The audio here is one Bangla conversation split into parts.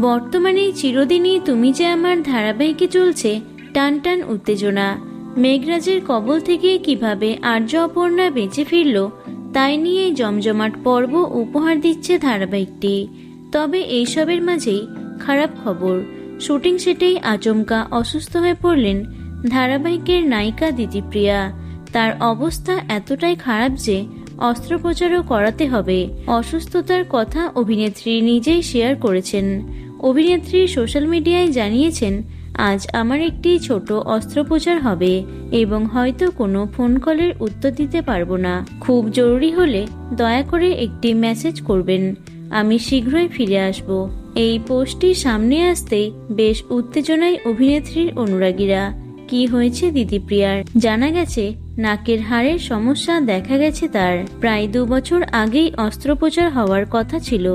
বর্তমানে চিরদিনই তুমি যে আমার ধারাবাহিকে চলছে, টান টান উত্তেজনা। মেঘরাজের কবল থেকে কীভাবে আর্য অপর্ণা বেঁচে ফিরল, তাই নিয়ে জমজমাট পর্ব উপহার দিচ্ছে ধারাবাহিকটি। তবে এইসবের মাঝেই খারাপ খবর। শুটিং সেটেই আচমকা অসুস্থ হয়ে পড়লেন ধারাবাহিকের নায়িকা দিতিপ্রিয়া। তার অবস্থা এতটাই খারাপ যে অস্ত্রোপচারও করাতে হবে। অসুস্থতার কথা অভিনেত্রী নিজেই শেয়ার করেছেন। অভিনেত্রী সোশ্যাল মিডিয়ায় জানিয়েছেন, আজ আমার একটি ছোট অস্ত্রোপচার হবে এবং হয়তো কোনো ফোন কলের উত্তর দিতে পারব না। খুব জরুরি হলে দয়া করে একটি মেসেজ করবেন। আমি শীঘ্রই ফিরে আসব। এই পোস্টটি সামনে আসতেই বেশ উত্তেজনায় অভিনেত্রীর অনুরাগীরা কি হয়েছে দিদিপ্রিয়ার জানা গেছে, নাকের হাড়ের সমস্যা দেখা গেছে তার। প্রায় দু বছর আগেই অস্ত্রোপচার হওয়ার কথা ছিল,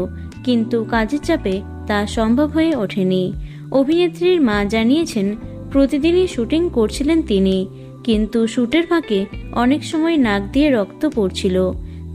কিন্তু কাজের চাপে তা সম্ভব হয়ে ওঠেনি। অভিনেত্রীর মা জানিয়েছেন, প্রতিদিনই শুটিং করছিলেন তিনি, কিন্তু শুটের ফাঁকে অনেক সময় নাক দিয়ে রক্ত পড়ছিল।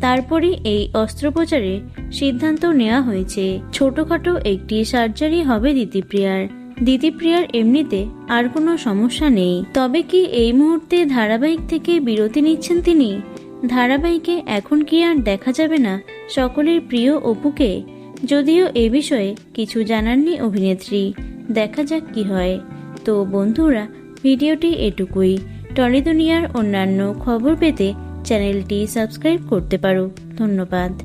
তারপরে এই অস্ত্রোপচারে সিদ্ধান্ত নেওয়া হয়েছে। ছোটখাটো একটি সার্জারি হবে দিতিপ্রিয়ার দিতিপ্রিয়ার এমনিতে আর কোনো সমস্যা নেই। তবে কি এই মুহূর্তে ধারাবাহিক থেকে বিরতি নিচ্ছেন তিনি? ধারাবাহিকে এখন কি আর দেখা যাবে না সকলের প্রিয় অপুকে? যদিও এ বিষয়ে কিছু জানাননি অভিনেত্রী। দেখা যাক কি হয়। তো বন্ধুরা, ভিডিওটি এটুকুই। টলি দুনিয়ার অন্যান্য খবর পেতে চ্যানেলটি সাবস্ক্রাইব করতে পারো। ধন্যবাদ।